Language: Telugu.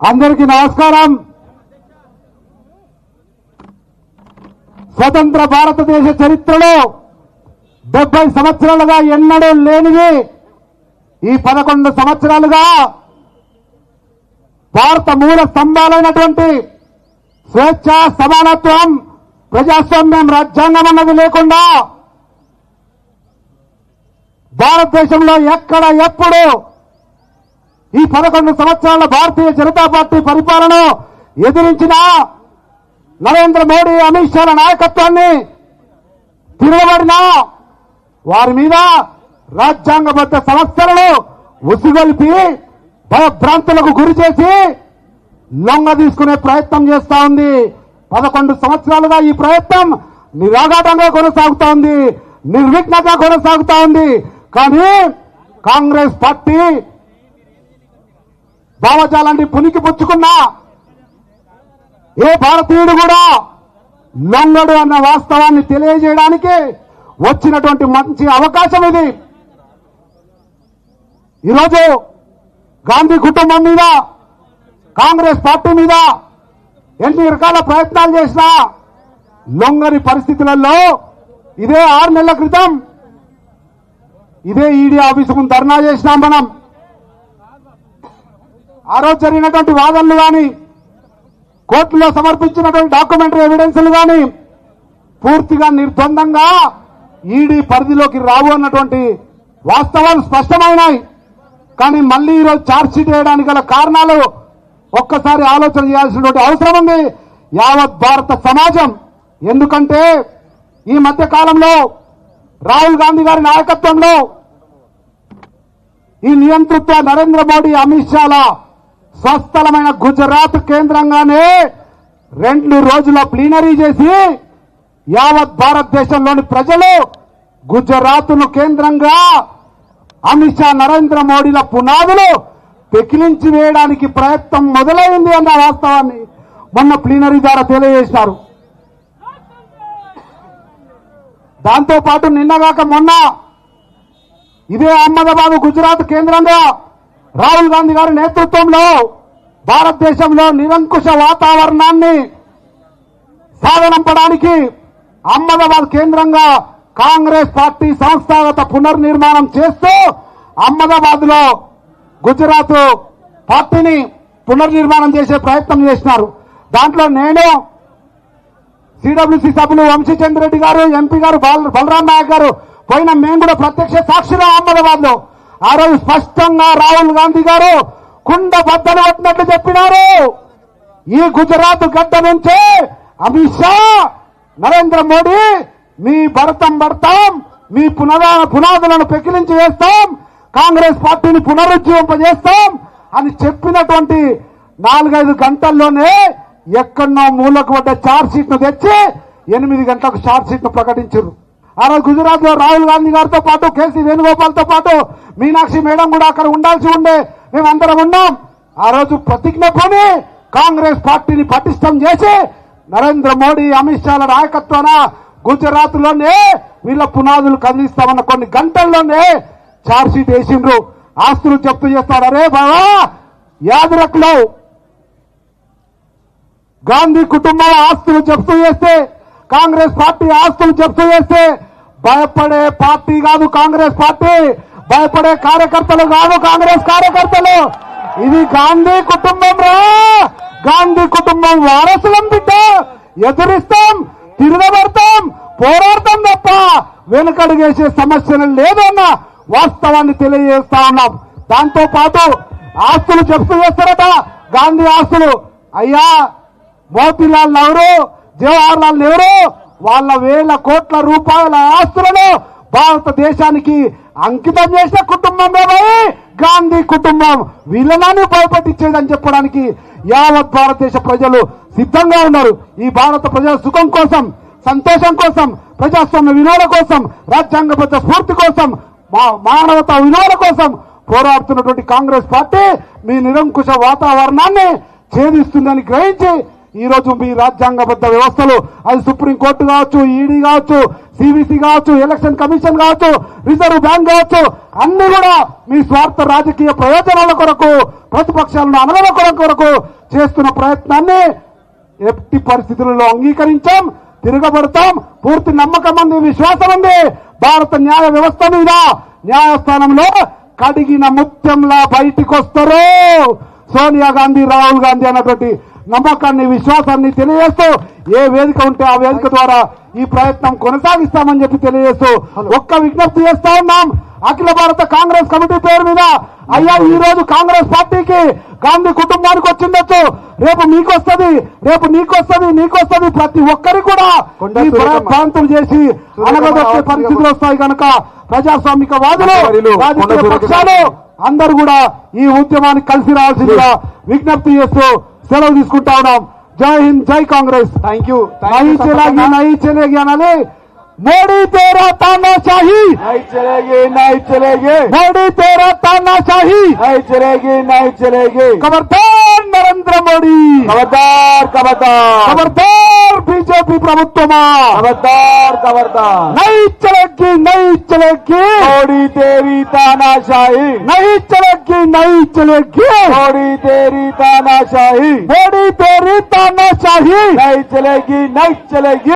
అందరికీ నమస్కారం. స్వతంత్ర భారతదేశ చరిత్రలో డెబ్బై సంవత్సరాలుగా ఎన్నడూ లేనిది ఈ పదకొండు సంవత్సరాలుగా భారత మూల స్తంభాలైనటువంటి స్వేచ్ఛ సమానత్వం ప్రజాస్వామ్యం రాజ్యాంగం అన్నది లేకుండా భారతదేశంలో ఎక్కడ ఎప్పుడు ఈ పదకొండు సంవత్సరాల భారతీయ జనతా పార్టీ పరిపాలన ఎదిరించిన నరేంద్ర మోడీ అమిత్ షాల నాయకత్వాన్ని తిరగబడిన వారి మీద రాజ్యాంగబద్ధ సంస్థలను ఉసిగొల్పి భయభ్రాంతులకు గురి చేసి లొంగ తీసుకునే ప్రయత్నం చేస్తా ఉంది. పదకొండు సంవత్సరాలుగా ఈ ప్రయత్నం నిరాఘాటంగా కొనసాగుతా ఉంది. నిర్విఘ్నంగా కొనసాగుతా ఉంది. కానీ కాంగ్రెస్ పార్టీ భావజాలాన్ని పునికి పుచ్చుకున్నా ఏ భారతీయుడు కూడా లొంగడు అన్న వాస్తవాన్ని తెలియజేయడానికి వచ్చినటువంటి మంచి అవకాశం ఇది. ఈరోజు గాంధీ కుటుంబం మీద కాంగ్రెస్ పార్టీ మీద ఎన్ని రకాల ప్రయత్నాలు చేసినా లొంగని పరిస్థితులలో ఇదే ఆరు నెలల క్రితం ఇదే ఈడీ ఆఫీసు ముందు ధర్నా చేసినాం మనం. ఆ రోజు జరిగినటువంటి వాదనలు కానీ కోర్టులో సమర్పించినటువంటి డాక్యుమెంటరీ ఎవిడెన్స్లు కానీ పూర్తిగా నిర్బంధంగా ఈడీ పరిధిలోకి రావు అన్నటువంటి వాస్తవాలు స్పష్టమైనాయి. కానీ మళ్ళీ ఈరోజు ఛార్జ్షీట్ వేయడానికి గల కారణాలు ఒక్కసారి ఆలోచన చేయాల్సినటువంటి అవసరం ఉంది. యావత్ భారత సమాజం. ఎందుకంటే ఈ మధ్య కాలంలో రాహుల్ గాంధీ గారి నాయకత్వంలో ఈ నియంతృత్వ నరేంద్ర మోడీ అమిత్ షాల స్వస్థలమైన గుజరాత్ కేంద్రంగానే రెండు రోజుల ప్లీనరీ చేసి యావత్ భారతదేశంలోని ప్రజలు గుజరాత్ను కేంద్రంగా అమిత్ షా నరేంద్ర మోడీల పునాదులు పెకిలించి వేయడానికి ప్రయత్నం మొదలైంది అన్న వాస్తవాన్ని మొన్న ప్లీనరీ ద్వారా తెలియజేశారు. దాంతో పాటు నిన్నగాక మొన్న ఇదే అహ్మదాబాద్ గుజరాత్ కేంద్రంగా రాహుల్ గాంధీ గారి నేతృత్వంలో భారతదేశంలో నిరంకుశ వాతావరణాన్ని సాగనంపడానికి అహ్మదాబాద్ కేంద్రంగా కాంగ్రెస్ పార్టీ సంస్థాగత పునర్నిర్మాణం చేస్తూ అహ్మదాబాద్లో గుజరాత్ పార్టీని పునర్నిర్మాణం చేసే ప్రయత్నం చేసినారు. దాంట్లో నేను సిడబ్ల్యూసీ సభ్యులు వంశీచంద్ర రెడ్డి గారు ఎంపీ గారు బలరాం నాయక్ గారు పోయిన మేము కూడా ప్రత్యక్ష సాక్షిగా అహ్మదాబాద్లో ఆ రోజు స్పష్టంగా రాహుల్ గాంధీ గారు కుండ బద్దలు కొట్టినట్లు చెప్పినారు. ఈ గుజరాత్ గడ్డ నుంచి అమిత్ షా నరేంద్ర మోడీ మీ భరతం భర్తం మీ పునరా పునాదులను పెకిలించి వేస్తాం కాంగ్రెస్ పార్టీని పునరుజ్జీవింపజేస్తాం అని చెప్పినటువంటి నాలుగైదు గంటల్లోనే ఎక్కడో మూలకు పడ్డ చార్జ్ షీట్ను తెచ్చి ఎనిమిది గంటలకు చార్జ్ షీట్ను ప్రకటించారు ఆ రోజు గుజరాత్లో రాహుల్ గాంధీ గారితో పాటు కేసీ వేణుగోపాల్తో పాటు మీనాక్షి మేడం కూడా అక్కడ ఉండాల్సి ఉండే. మేమందరం ఉన్నాం. ఆ రోజు ప్రతిజ్ఞ కొని కాంగ్రెస్ పార్టీని పటిష్టం చేసి నరేంద్ర మోడీ అమిత్ షాల నాయకత్వాన గుజరాత్లోనే వీళ్ళ పునాదులు కదిలిస్తామన్న కొన్ని గంటల్లోనే చార్జ్ షీట్ వేసిండ్రు. ఆస్తులు జప్తు చేస్తారు? అరే బావా యాదరక్లో గాంధీ కుటుంబం ఆస్తులు జప్తు చేస్తే కాంగ్రెస్ పార్టీ ఆస్తులు జప్తు చేస్తే భయపడే పార్టీ కాదు కాంగ్రెస్ పార్టీ. భయపడే కార్యకర్తలు కాదు కాంగ్రెస్ కార్యకర్తలు. ఇది గాంధీ కుటుంబం రా. గాంధీ కుటుంబం వారసులం బిడ్డ. ఎదురిస్తాం తిరగబడతాం పోరాడతాం తప్ప వెనుకడుగేసే సమస్యలు లేదన్న వాస్తవాన్ని తెలియజేస్తా ఉన్నాం. దాంతో పాటు ఆస్తులు చెప్తూ చేస్తారట గాంధీ ఆస్తులు. అయ్యా మోతీలాల్ నెహ్రూ జవహర్ లాల్ నెహ్రూ వాళ్ళ వేల కోట్ల రూపాయల ఆస్తులను భారతదేశానికి అంకితం చేసిన కుటుంబం గాంధీ కుటుంబం వీళ్ళని భయపెట్టించేదని చెప్పడానికి యావత్ భారతదేశ ప్రజలు సిద్ధంగా ఉన్నారు. ఈ భారత ప్రజల సుఖం కోసం సంతోషం కోసం ప్రజాస్వామ్య విలువల కోసం రాజ్యాంగబద్ధ స్ఫూర్తి కోసం మా- మానవతా విలువల కోసం పోరాడుతున్నటువంటి కాంగ్రెస్ పార్టీ మీ నిరంకుశ వాతావరణాన్ని ఛేదిస్తుందని గ్రహించి ఈ రోజు మీ రాజ్యాంగబద్ధ వ్యవస్థలు అది సుప్రీం కోర్టు కావచ్చు ఈడీ కావచ్చు సిబిసి కావచ్చు ఎలక్షన్ కమిషన్ కావచ్చు రిజర్వ్ బ్యాంక్ కావచ్చు అన్ని కూడా మీ స్వార్థ రాజకీయ ప్రయోజనాల కొరకు ప్రతిపక్షాలను అనగల కొరకు కొరకు చేస్తున్న ప్రయత్నాన్ని ఎట్టి పరిస్థితులలో అంగీకరించాం తిరగబడతాం పూర్తి నమ్మకం ఉంది విశ్వాసం ఉంది. భారత న్యాయ వ్యవస్థ మీద న్యాయస్థానంలో కడిగిన ముత్యంలా బయటికి వస్తారు సోనియా గాంధీ రాహుల్ గాంధీ అన్నటువంటి నమ్మకాన్ని విశ్వాసాన్ని తెలియజేస్తూ ఏ వేదిక ఉంటే ఆ వేదిక ద్వారా ఈ ప్రయత్నం కొనసాగిస్తామని చెప్పి తెలియజేస్తూ ఒక్క విజ్ఞప్తి చేస్తా ఉన్నాం. అఖిల భారత కాంగ్రెస్ కమిటీ పేరు మీద అయ్యా ఈ రోజు కాంగ్రెస్ పార్టీకి గాంధీ కుటుంబానికి వచ్చిండొచ్చు. రేపు మీకొస్తది రేపు నీకొస్తది నీకొస్తది ప్రతి ఒక్కరికి కూడా ఈ. భ్రాంతులు చేసి అనగదొక్కే పరిస్థితులు వస్తాయి కనుక ప్రజాస్వామిక వాదులు రాజకీయ పక్షాలు అందరూ కూడా ఈ ఉద్యమానికి కలిసి రావాల్సిందిగా విజ్ఞప్తి చేస్తూ సెలవు తీసుకుంటా ఉన్నాం. జై హింద్ జై కాంగ్రెస్. థ్యాంక్ యూ నహీ చలేగి నహీ చలేగి అనాలి. मोड़ी तेरा तानाशाही नहीं चलेगी नहीं चलेगी। मोड़ी तेरा तानाशाही नहीं चलेगी नहीं चलेगी। खबरदार नरेंद्र मोदी। खबरदार खबरदार। खबरदार बीजेपी प्रभुत्व खबरदार खबरदार। नहीं चलेगी नहीं चलेगी। मोड़ी तेरी तानाशाही नहीं चलेगी नहीं चलेगी। मोड़ी तेरी तानाशाही मोड़ी तेरी तानाशाही नहीं चलेगी नहीं चलेगी।